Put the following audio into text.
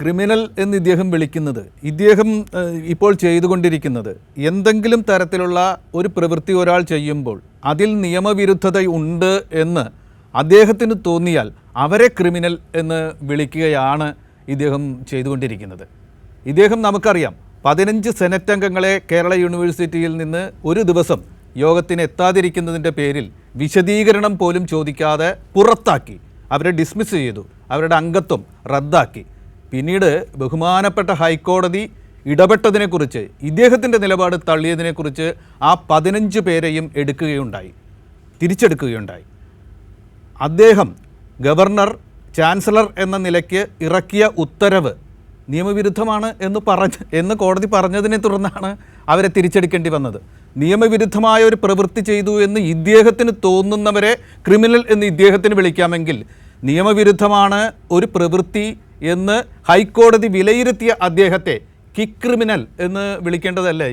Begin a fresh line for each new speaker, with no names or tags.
Criminal എന്ന് ഇദ്ദേഹം വിളിക്കുന്നത് ഇദ്ദേഹം ഇപ്പോൾ ചെയ്തുകൊണ്ടിരിക്കുന്നത് എന്തെങ്കിലും തരത്തിലുള്ള ഒരു പ്രവൃത്തി ഒരാൾ ചെയ്യുമ്പോൾ അതിൽ നിയമവിരുദ്ധത ഉണ്ട് എന്ന് അദ്ദേഹത്തിന് തോന്നിയാൽ അവരെ ക്രിമിനൽ എന്ന് വിളിക്കുകയാണ് ഇദ്ദേഹം ചെയ്തുകൊണ്ടിരിക്കുന്നത്. ഇദ്ദേഹം നമുക്കറിയാം പതിനഞ്ച് സെനറ്റ് അംഗങ്ങളെ കേരള യൂണിവേഴ്സിറ്റിയിൽ നിന്ന് ഒരു ദിവസം യോഗത്തിന് എത്താതിരിക്കുന്നതിന്റെ പേരിൽ വിശദീകരണം പോലും ചോദിക്കാതെ പുറത്താക്കി അവരെ ഡിസ്മിസ് ചെയ്തു അവരുടെ അംഗത്വം റദ്ദാക്കി. പിന്നീട് ബഹുമാനപ്പെട്ട ഹൈക്കോടതി ഇടപെട്ടതിനെക്കുറിച്ച് ഇദ്ദേഹത്തിന്റെ നിലപാട് തള്ളിയതിനെക്കുറിച്ച് ആ പതിനഞ്ച് പേരെയും എടുക്കുകയുണ്ടായി തിരിച്ചെടുക്കുകയുണ്ടായി. അദ്ദേഹം ഗവർണർ ചാൻസലർ എന്ന നിലയ്ക്ക് ഇറക്കിയ ഉത്തരവ് നിയമവിരുദ്ധമാണ് എന്ന് പറഞ്ഞ് എന്ന് കോടതി പറഞ്ഞതിനെ തുടർന്നാണ് അവരെ തിരിച്ചെടുക്കേണ്ടി വന്നത്. നിയമവിരുദ്ധമായ ഒരു പ്രവൃത്തി ചെയ്തു എന്ന് ഇദ്ദേഹത്തിന് തോന്നുന്നവരെ ക്രിമിനൽ എന്ന് ഇദ്ദേഹത്തിന് വിളിക്കാമെങ്കിൽ നിയമവിരുദ്ധമാണ് ഒരു പ്രവൃത്തി എന്ന് ഹൈക്കോടതി വിലയിരുത്തിയ അദ്ദേഹത്തെ കിക്രിമിനൽ എന്ന് വിളിക്കേണ്ടതല്ലേ?